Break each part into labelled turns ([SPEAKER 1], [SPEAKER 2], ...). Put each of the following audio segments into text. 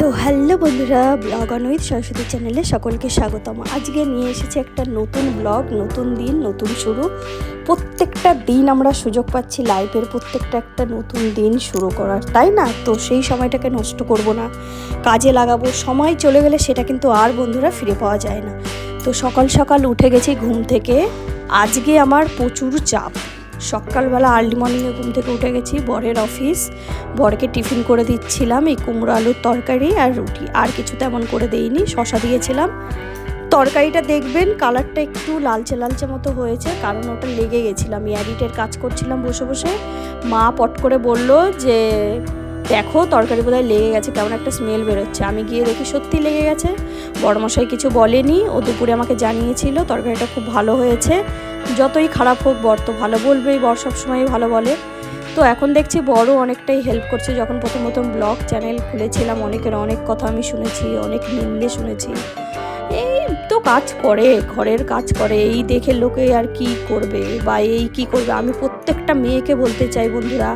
[SPEAKER 1] তো হ্যালো বন্ধুরা, ব্লগ অনুইত সরস্বতী চ্যানেলে সকলকে স্বাগতম। আজকে নিয়ে এসেছি একটা নতুন ব্লগ, নতুন দিন, নতুন শুরু। প্রত্যেকটা দিন আমরা সুযোগ পাচ্ছি লাইফের প্রত্যেকটা একটা নতুন দিন শুরু করার, তাই না? তো সেই সময়টাকে নষ্ট করব না। কাজে লাগাবো, সময় চলে গেলে সেটা কিন্তু আর বন্ধুরা ফিরে পাওয়া যায় না। তো সকাল সকাল উঠে গেছি ঘুম থেকে। আজকে আমার প্রচুর চাপ। সকালবেলা আর্লি মর্নিংয়ে ঘুম থেকে উঠে গেছি, বরের অফিস। বরকে টিফিন করে দিচ্ছিলাম, এই কুমড়ো আলুর তরকারি আর রুটি। আর কিছু তেমন করে দেইনি, শশা দিয়েছিলাম। তরকারিটা দেখবেন, কালারটা একটু লালচে লালচে মতো হয়েছে, কারণ ওটা লেগে গেছিলাম ইয়ারিটের কাজ করছিলাম বসে বসে। মা পট করে বলল যে দেখো তরকারি বোধহয় লেগে গেছে, কেমন একটা স্মেল বেরোচ্ছে। আমি গিয়ে দেখি সত্যি লেগে গেছে। বড়মশাই কিছু বলেনি, ও দুপুরে আমাকে জানিয়েছিল তরকারিটা খুব ভালো হয়েছে। যতই খারাপ হোক, বর তো ভালো বলবেই, বর সবসময় ভালো বলে। তো এখন দেখছি বড় অনেকটাই হেল্প করছে। যখন প্রথম প্রথম ব্লগ চ্যানেল খুলেছিলাম, অনেকের অনেক কথা আমি শুনেছি, অনেক নিন্দে শুনেছি। এই তো কাজ করে, ঘরের কাজ করে, এই দেখে লোকে আর কি করবে বা এই কি করবে? আমি প্রত্যেকটা মেয়েকে বলতে চাই বন্ধুরা,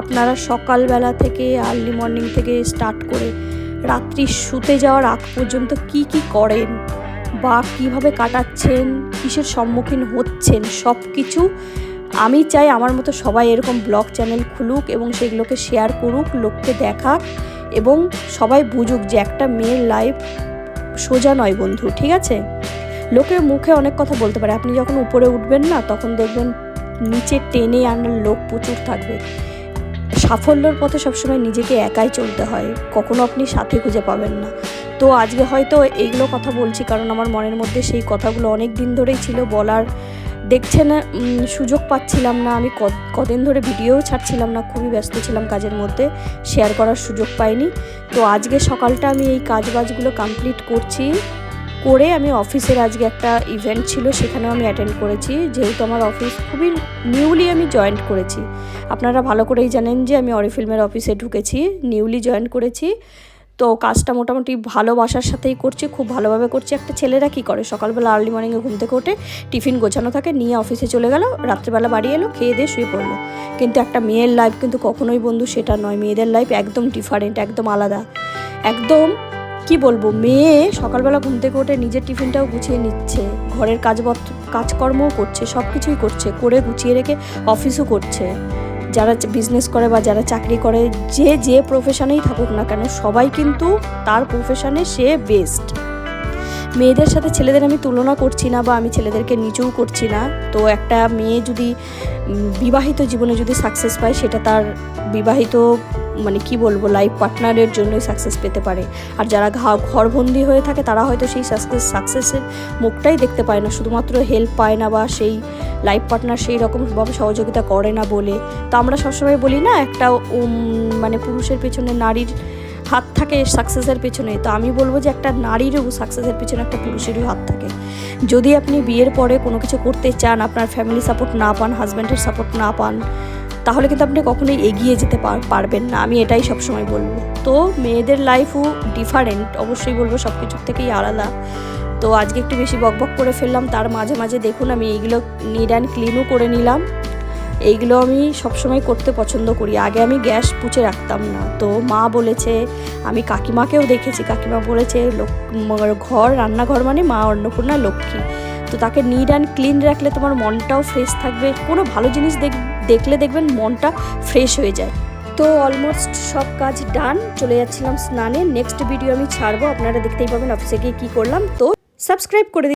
[SPEAKER 1] আপনারা সকালবেলা থেকে আর্লি মর্নিং থেকে স্টার্ট করে রাত্রি শুতে যাওয়ার আগ পর্যন্ত কি কি করেন বা কীভাবে কাটাচ্ছেন, কিসের সম্মুখীন হচ্ছেন সব কিছু আমি চাই আমার মতো সবাই এরকম ব্লগ চ্যানেল খুলুক এবং সেগুলোকে শেয়ার করুক, লোককে দেখাক এবং সবাই বুঝুক যে একটা মেয়ের লাইফ সোজা নয় বন্ধু, ঠিক আছে? লোকের মুখে অনেক কথা বলতে পারে। আপনি যখন উপরে উঠবেন না, তখন দেখবেন নিচে টেনে আনার লোক প্রচুর থাকবে। সাফল্যর পথে সবসময় নিজেকে একাই চলতে হয়। কখনো আপনি সাথে খুঁজে পাবেন না। তো আজকে হয়তো এইগুলো কথা বলছি কারণ আমার মনের মধ্যে সেই কথাগুলো অনেক দিন ধরেই ছিল। বলার দেখছেন সুযোগ পাচ্ছিলাম না, আমি কদিন ধরে ভিডিওও ছাড়ছিলাম না, খুবই ব্যস্ত ছিলাম কাজের মধ্যে শেয়ার করার সুযোগ পাইনি। তো আজকে সকালটা আমি এই কাজ বাজগুলো কমপ্লিট করছি, করে আমি অফিসের আজকে একটা ইভেন্ট ছিল, সেখানেও আমি অ্যাটেন্ড করেছি, যেহেতু আমার অফিস খুবই নিউলি আমি জয়েন্ট করেছি। আপনারা ভালো করেই জানেন যে আমি অরিফিল্মের অফিসে ঢুকেছি নিউলি জয়েন করেছি। তো কাজটা মোটামুটি ভালোবাসার সাথেই করছে, খুব ভালোভাবে করছে। একটা ছেলেরা কি করে? সকালবেলা আর্লি মর্নিংয়ে ঘুম থেকে ওঠে টিফিন গোছানো থাকে, নিয়ে অফিসে চলে গেল, রাত্রেবেলা বাড়ি এলো, খেয়ে দিয়ে শুয়ে পড়ল। কিন্তু একটা মেয়ের লাইফ কিন্তু কখনোই বন্ধু সেটা নয়, মেয়েদের লাইফ একদম ডিফারেন্ট একদম আলাদা। একদম, কি বলব, মেয়ে সকালবেলা ঘুম থেকে উঠে নিজের টিফিনটাও গুছিয়ে নিচ্ছে, ঘরের কাজপত্র, কাজকর্মও করছে সব কিছুই করছে, করে গুছিয়ে রেখে অফিসও করছে। যারা বিজনেস করে বা যারা চাকরি করে, যে যে প্রফেশনেই থাকুক না কেন, সবাই কিন্তু তার প্রফেশনে সে বেস্ট মেয়েদের সাথে ছেলেদের আমি তুলনা করছি না বা আমি ছেলেদেরকে নিচেও করছি না। তো একটা মেয়ে যদি বিবাহিত জীবনে যদি সাকসেস পায়, সেটা তার বিবাহিত মানে কি বলব লাইফ পার্টনারের জন্যই সাকসেস পেতে পারে। আর যারা ঘা- ঘরবন্দি হয়ে থাকে, তারা হয়তো সেই সাকসেস সাকসেসের মুখটাই দেখতে পায় না। শুধুমাত্র হেল্প পায় না বা সেই লাইফ পার্টনার সেই রকমভাবে সহযোগিতা করে না বলে। তো আমরা সবসময় বলি না, একটা মানে পুরুষের পেছনে নারীর হাত থাকে সাকসেসের পেছনে। তো আমি বলব যে একটা নারীরও সাকসেসের পেছনে একটা পুরুষেরও হাত থাকে। যদি আপনি বিয়ের পরে কোনো কিছু করতে চান, আপনার ফ্যামিলি সাপোর্ট না পান হাজব্যান্ডের সাপোর্ট না পান তাহলে কিন্তু আপনি কখনোই এগিয়ে যেতে পার- পারবেন না। আমি এটাই সবসময় বলব। তো মেয়েদের লাইফও ডিফারেন্ট অবশ্যই বলব সব কিছুর থেকেই আলাদা। তো আজকে একটু বেশি বকবক করে ফেললাম, তার মাঝে মাঝে দেখুন আমি এইগুলো নিড অ্যান্ড ক্লিনও করে নিলাম। এইগুলো আমি সবসময় করতে পছন্দ করি। আগে আমি গ্যাস পুছে রাখতাম না। তো মা বলেছে, আমি কাকিমাকেও দেখেছি, কাকিমা বলেছে ঘর, রান্নাঘর মানে মা অন্নপূর্ণা লক্ষ্মী। তো তাকে নিড অ্যান্ড ক্লিন রাখলে তোমার মনটাও ফ্রেশ থাকবে। কোনো ভালো জিনিস দেখ- দেখলে দেখবেন মনটা ফ্রেশ হয়ে যায়। তো অলমোস্ট সব কাজ ডান চলে যাচ্ছিলাম স্নানে। নেক্সট ভিডিও আমি ছাড়বো, আপনারা দেখতেই পাবেন অফিসে গিয়ে কী করলাম। তো সাবস্ক্রাইব করে